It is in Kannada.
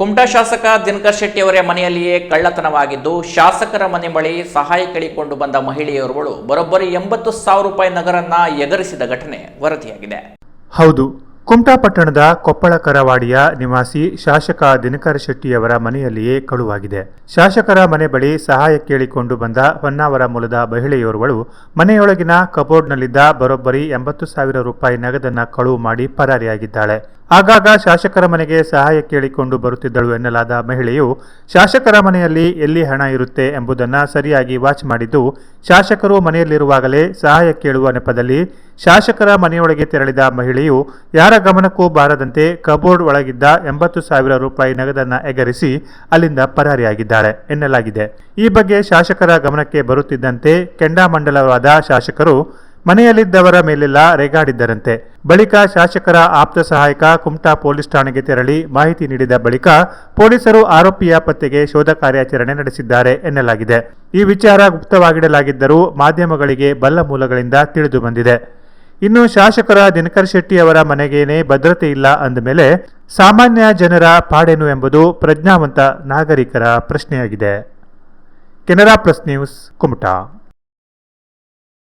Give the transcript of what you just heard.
ಕುಮಟಾ ಶಾಸಕ ದಿನಕರ್ ಶೆಟ್ಟಿ ಅವರ ಮನೆಯಲ್ಲಿಯೇ ಕಳ್ಳತನವಾಗಿದ್ದು, ಶಾಸಕರ ಮನೆ ಬಳಿ ಸಹಾಯ ಕೇಳಿಕೊಂಡು ಬಂದ ಮಹಿಳೆಯರುಗಳು ಬರೋಬ್ಬರಿ ಎಂಬತ್ತು ಸಾವಿರ ರೂಪಾಯಿ ನಗರನ್ನ ಎಗರಿಸಿದ ಘಟನೆ ವರದಿಯಾಗಿದೆ. ಹೌದು. ಕುಮಟಾ ಪಟ್ಟಣದ ಕೊಪ್ಪಳ ಕರವಾಡಿಯ ನಿವಾಸಿ ಶಾಸಕ ದಿನಕರ ಶೆಟ್ಟಿಯವರ ಮನೆಯಲ್ಲಿಯೇ ಕಳುವಾಗಿದೆ. ಶಾಸಕರ ಮನೆ ಬಳಿ ಸಹಾಯ ಕೇಳಿಕೊಂಡು ಬಂದ ಹೊನ್ನಾವರ ಮೂಲದ ಮಹಿಳೆಯೋರ್ವಳು ಮನೆಯೊಳಗಿನ ಕಬೋರ್ಡ್ನಲ್ಲಿದ್ದ ಬರೋಬ್ಬರಿ ಎಂಬತ್ತು ಸಾವಿರ ರೂಪಾಯಿ ನಗದನ್ನು ಕಳುವು ಮಾಡಿ ಪರಾರಿಯಾಗಿದ್ದಾಳೆ. ಆಗಾಗ ಶಾಸಕರ ಮನೆಗೆ ಸಹಾಯ ಕೇಳಿಕೊಂಡು ಬರುತ್ತಿದ್ದಳು ಎನ್ನಲಾದ ಮಹಿಳೆಯು, ಶಾಸಕರ ಮನೆಯಲ್ಲಿ ಎಲ್ಲಿ ಹಣ ಇರುತ್ತೆ ಎಂಬುದನ್ನು ಸರಿಯಾಗಿ ವಾಚ್ ಮಾಡಿದ್ದು ಶಾಸಕರು ಮನೆಯಲ್ಲಿರುವಾಗಲೇ ಸಹಾಯ ಕೇಳುವ ನೆಪದಲ್ಲಿ ಶಾಸಕರ ಮನೆಯೊಳಗೆ ತೆರಳಿದ ಮಹಿಳೆಯು ಯಾರ ಗಮನಕ್ಕೂ ಬಾರದಂತೆ ಕಬೋರ್ಡ್ ಒಳಗಿದ್ದ ಎಂಬತ್ತು ಸಾವಿರ ರೂಪಾಯಿ ನಗದನ್ನ ಎಗರಿಸಿ ಅಲ್ಲಿಂದ ಪರಾರಿಯಾಗಿದ್ದಾಳೆ ಎನ್ನಲಾಗಿದೆ. ಈ ಬಗ್ಗೆ ಶಾಸಕರ ಗಮನಕ್ಕೆ ಬರುತ್ತಿದ್ದಂತೆ ಕೆಂಡಾಮಂಡಲವಾದ ಶಾಸಕರು ಮನೆಯಲ್ಲಿದ್ದವರ ಮೇಲೆಲ್ಲ ರೇಗಾಡಿದ್ದರಂತೆ. ಬಳಿಕ ಶಾಸಕರ ಆಪ್ತ ಸಹಾಯಕ ಕುಮಟಾ ಪೊಲೀಸ್ ಠಾಣೆಗೆ ತೆರಳಿ ಮಾಹಿತಿ ನೀಡಿದ ಬಳಿಕ ಪೊಲೀಸರು ಆರೋಪಿಯ ಪತ್ತೆಗೆ ಶೋಧ ಕಾರ್ಯಾಚರಣೆ ನಡೆಸಿದ್ದಾರೆ ಎನ್ನಲಾಗಿದೆ. ಈ ವಿಚಾರ ಗುಪ್ತವಾಗಿಡಲಾಗಿದ್ದರೂ ಮಾಧ್ಯಮಗಳಿಗೆ ಬಲ್ಲ ಮೂಲಗಳಿಂದ ತಿಳಿದು ಬಂದಿದೆ. ಇನ್ನು ಶಾಸಕರ ದಿನಕರ್ ಶೆಟ್ಟಿ ಅವರ ಮನೆಗೇನೆ ಭದ್ರತೆ ಇಲ್ಲ ಅಂದಮೇಲೆ ಸಾಮಾನ್ಯ ಜನರ ಪಾಡೇನು ಎಂಬುದು ಪ್ರಜ್ಞಾವಂತ ನಾಗರಿಕರ ಪ್ರಶ್ನೆಯಾಗಿದೆ. Canara plus news, Kumta.